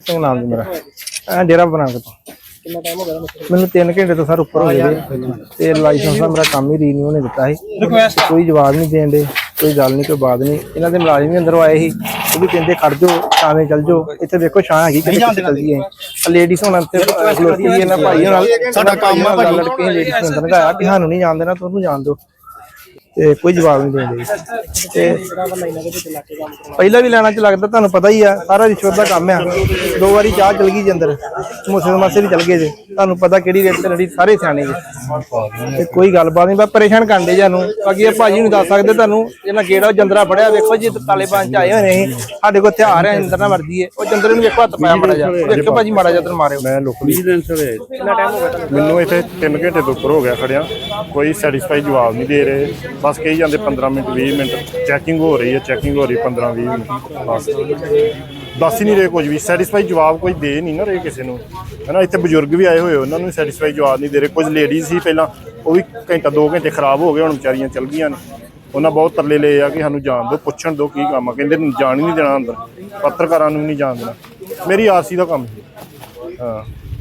ਸਿੰਘ ਨਾਮ ਜੀ ਮੇਰਾ। ਐ ਡੇਰਾ ਬਣਾ ਕੇ ਤੋਂ ਕਿੰਨਾ ਟਾਈਮ ਹੋ ਗਿਆ ਮੈਨੂੰ 3 ਘੰਟੇ ਤੋਂ ਸਰ ਉੱਪਰ ਹੋ ਗਏ। ਤੇ ਲਾਇਸੈਂਸ ਦਾ ਮੇਰਾ ਕੰਮ ਹੀ ਰੀਨਿਊ ਨੇ ਦਿੱਤਾ ਸੀ। ਕੋਈ ਜਵਾਬ ਨਹੀਂ ਦੇਣ ਦੇ ਕੋਈ ਗੱਲ ਨਹੀਂ ਕੋਈ ਬਾਤ ਨਹੀਂ। ਇਹਨਾਂ ਦੇ ਮੁਲਾਜ਼ਮ ਵੀ ਅੰਦਰੋਂ ਆਏ ਸੀ। ਉਹ ਵੀ ਕਹਿੰਦੇ ਖੜ ਜਾਓ ਛਾਵੇਂ ਚੱਲ ਜਾਓ। ਇੱਥੇ ਵੇਖੋ ਛਾਂ ਹੈਗੀ ਕਿੱਥੇ ਕਿੱਥੇ ਚੱਲਦੀ ਹੈ ਲੇਡੀਜ਼ ਹੁਣ ਇੱਥੇ ਖਲੋਤੀ ਹੈ ਇਹਨਾਂ ਭਾਈ ਨਾਲ ਸਾਡਾ ਕੰਮ ਆ ਭਾਈ। ਲੜਕੇ ਲੇਡੀਜ਼ ਨੂੰ ਅੰਦਰ ਲਗਾਇਆ ਕਿ ਸਾਨੂੰ ਨਹੀਂ ਜਾਣ ਦੇਣਾ ਤੁਹਾਨੂੰ ਜਾਣ ਦਿਓ। ਤੇ ਕੋਈ ਜਵਾਬ ਨਹੀਂ ਦੇਣ ਤੇ ਪਹਿਲਾਂ ਵੀ ਲੈਣਾ ਚ ਲੱਗਦਾ, ਤੁਹਾਨੂੰ ਪਤਾ ਹੀ ਆ, ਸਾਰਾ ਰਿਸ਼ਵਤ ਦਾ ਕੰਮ ਆ। ਦੋ ਵਾਰੀ ਚਾਹ ਚਲ ਗਈ ਜੀ ਅੰਦਰ, ਸਮੋਸੇ ਮਾਸੇ ਵੀ ਚਲ ਗਏ ਜੇ। ਤੁਹਾਨੂੰ ਪਤਾ ਕਿਹੜੀ ਰੇਟ ਤੇ ਲੜੀ, ਸਾਰੇ ਸਿਆਣੇ ਜੀ। ਤੇ ਕੋਈ ਗੱਲਬਾਤ ਨਹੀਂ, ਬਸ ਪਰੇਸ਼ਾਨ ਕਰਨ ਜਾਨੂੰ। ਬਾਕੀ ਇਹ ਭਾਜੀ ਨੂੰ ਦੱਸ ਸਕਦੇ ਤੁਹਾਨੂੰ ਇਹਨਾਂ ਗੇੜਾ ਜੰਦਰਾ ਫੜਿਆ, ਵੇਖੋ ਜੀ ਤਾਲਿਬਾਨ ਚ ਆਏ ਹੋਏ ਨੇ ਸਾਡੇ ਕੋਲ ਹਥਿਆਰ ਹੈ ਅੰਦਰ ਨਾ ਵਰਦੀ ਹੈ। ਉਹ ਜੰਦਰੇ ਨੂੰ ਵੇਖੋ, ਹੱਥ ਪਾਇਆ ਮਾੜਾ ਜਾ ਵੇਖੋ ਭਾਜੀ, ਮਾੜਾ ਜਾ ਮਾਰਿਓ। ਮੈਂ ਲੋਕਲ ਕਿੰਨਾ ਟਾਈਮ ਹੋ ਗਿਆ ਮੈਨੂੰ ਇੱਥੇ 3 ਘੰਟੇ ਤੋਂ ਉੱਪਰ ਹੋ ਗਿਆ ਖੜਿਆ। ਕੋਈ ਸੈਟੀਸਫਾਈ ਜਵਾਬ ਨਹੀਂ ਦੇ ਰਹੇ। ਬਸ ਕਹੀ ਜਾਂਦੇ 15 ਮਿੰਟ 20 ਮਿੰਟ। ਚੈਕਿੰਗ ਹੋ ਰਹੀ ਹੈ ਚੈਕਿੰਗ ਹੋ ਰਹੀ 15 20 ਮਿੰਟ। ਬਸ। ਦੱਸ ਹੀ ਨਹੀਂ ਰਹੇ ਕੁਝ ਵੀ। ਸੈਟੀਸਫਾਈ ਜਵਾਬ ਕੋਈ ਦੇ ਨਹੀਂ ਨਾ ਰਹੇ ਕਿਸੇ ਨੂੰ। ਹੈਨਾ, ਇੱਥੇ ਬਜ਼ੁਰਗ ਵੀ ਆਏ ਹੋਏ ਉਹਨਾਂ ਨੂੰ ਸੈਟੀਸਫਾਈ ਜਵਾਬ ਨਹੀਂ ਦੇ ਰਹੇ। ਕੁਝ ਲੇਡੀਜ਼ ਸੀ ਪਹਿਲਾਂ, ਉਹ ਵੀ ਘੰਟਾ 2 ਘੰਟੇ ਖਰਾਬ ਹੋ ਗਏ, ਹੁਣ ਵਿਚਾਰੀਆਂ ਚਲ ਗਈਆਂ ਨੇ। ਉਹਨਾਂ ਬਹੁਤ ਤਰਲੇ ਲਏ ਆ ਕਿ ਸਾਨੂੰ ਜਾਣ ਦਿਓ, ਪੁੱਛਣ ਦਿਓ ਕੀ ਕੰਮ ਆ। ਕਹਿੰਦੇ ਜਾਣ ਹੀ ਨਹੀਂ ਦੇਣਾ ਅੰਦਰ। ਪੱਤਰਕਾਰਾਂ ਨੂੰ ਵੀ ਨਹੀਂ ਜਾਣ ਦੇਣਾ। ਮੇਰੀ ਆਰਸੀ ਦਾ ਕੰਮ ਸੀ ਹਾਂ।